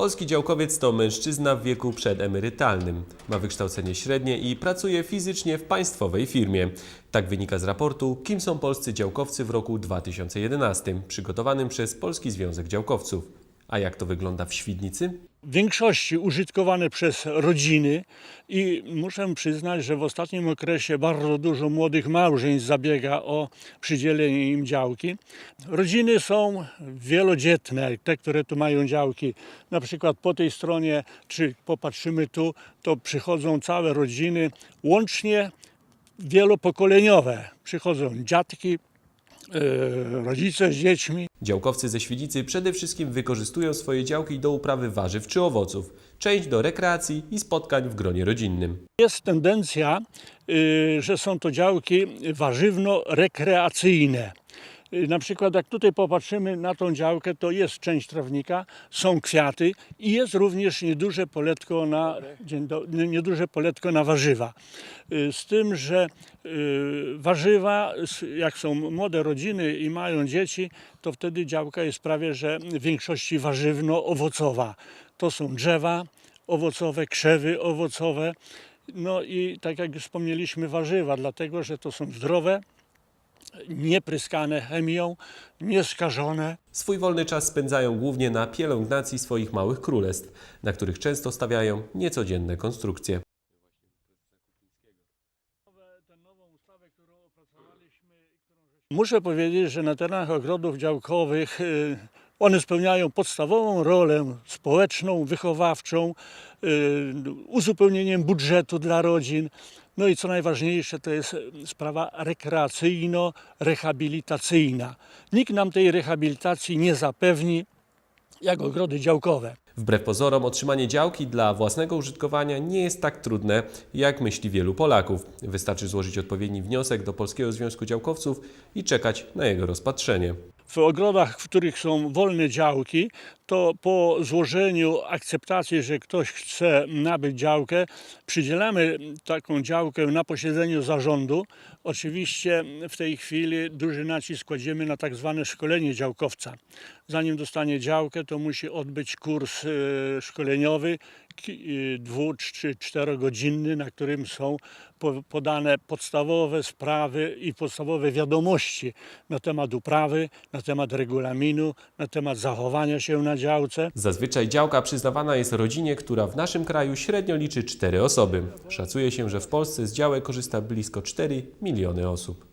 Polski działkowiec to mężczyzna w wieku przedemerytalnym. Ma wykształcenie średnie i pracuje fizycznie w państwowej firmie. Tak wynika z raportu Kim są polscy działkowcy w roku 2011, przygotowanym przez Polski Związek Działkowców. A jak to wygląda w Świdnicy? w większości użytkowane przez rodziny i muszę przyznać, że w ostatnim okresie bardzo dużo młodych małżeństw zabiega o przydzielenie im działki. Rodziny są wielodzietne, te, które tu mają działki. Na przykład po tej stronie, czy popatrzymy tu, to przychodzą całe rodziny, łącznie wielopokoleniowe. Przychodzą dziadki, rodzice z dziećmi, Działkowcy ze Świdnicy przede wszystkim wykorzystują swoje działki do uprawy warzyw czy owoców, część do rekreacji i spotkań w gronie rodzinnym. Jest tendencja, y, że są to działki warzywno-rekreacyjne. Y, Na przykład jak tutaj popatrzymy na tą działkę, to jest część trawnika, są kwiaty i jest również nieduże poletko na, do, nie- nieduże poletko na warzywa. Y, Z tym, że y, warzywa, jak są młode rodziny i mają dzieci, to wtedy działka jest prawie, że w większości warzywno-owocowa. To są drzewa owocowe, krzewy owocowe, no i tak jak wspomnieliśmy, warzywa, dlatego że to są zdrowe, niepryskane chemią, nieskażone. Swój wolny czas spędzają głównie na pielęgnacji swoich małych królestw, na których często stawiają niecodzienne konstrukcje. Muszę powiedzieć, że na terenach ogrodów działkowych y, one spełniają podstawową rolę społeczną, wychowawczą, y, uzupełnieniem budżetu dla rodzin. No i co najważniejsze, to jest sprawa rekreacyjno-rehabilitacyjna. Nikt nam tej rehabilitacji nie zapewni, jak ogrody działkowe. Wbrew pozorom, otrzymanie działki dla własnego użytkowania nie jest tak trudne, jak myśli wielu Polaków. Wystarczy złożyć odpowiedni wniosek do Polskiego Związku Działkowców i czekać na jego rozpatrzenie. W ogrodach, w których są wolne działki, to po złożeniu akceptacji, że ktoś chce nabyć działkę, przydzielamy taką działkę na posiedzeniu zarządu. Oczywiście w tej chwili duży nacisk kładziemy na tak zwane szkolenie działkowca. Zanim dostanie działkę, to musi odbyć kurs e, szkoleniowy, dwu czy czterogodzinny, na którym są po- podane podstawowe sprawy i podstawowe wiadomości na temat uprawy, na temat regulaminu, na temat zachowania się na działce. Zazwyczaj działka przyznawana jest rodzinie, która w naszym kraju średnio liczy 4 osoby. Szacuje się, że w Polsce z działek korzysta blisko 4 miliony osób.